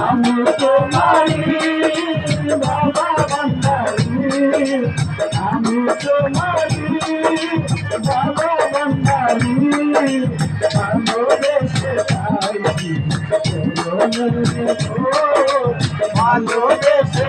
আমি তোমারি বাবা বান্দারি আমি তোমারি বাবা বান্দারি ভালোবেসে ভালোবেসে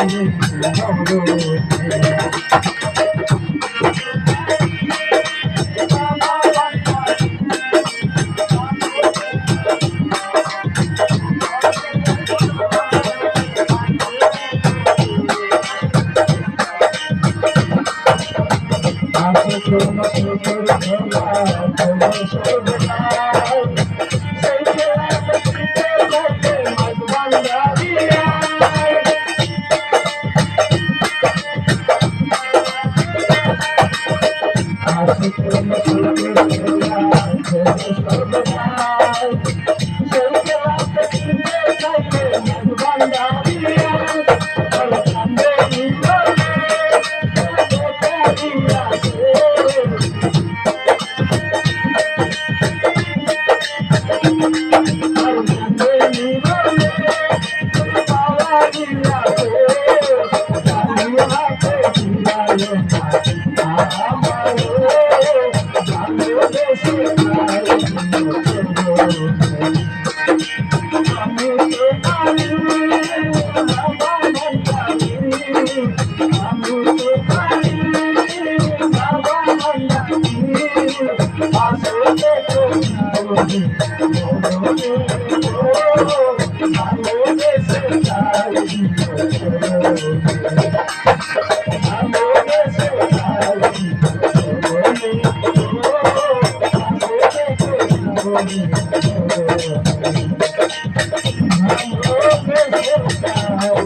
I'm Así que I'm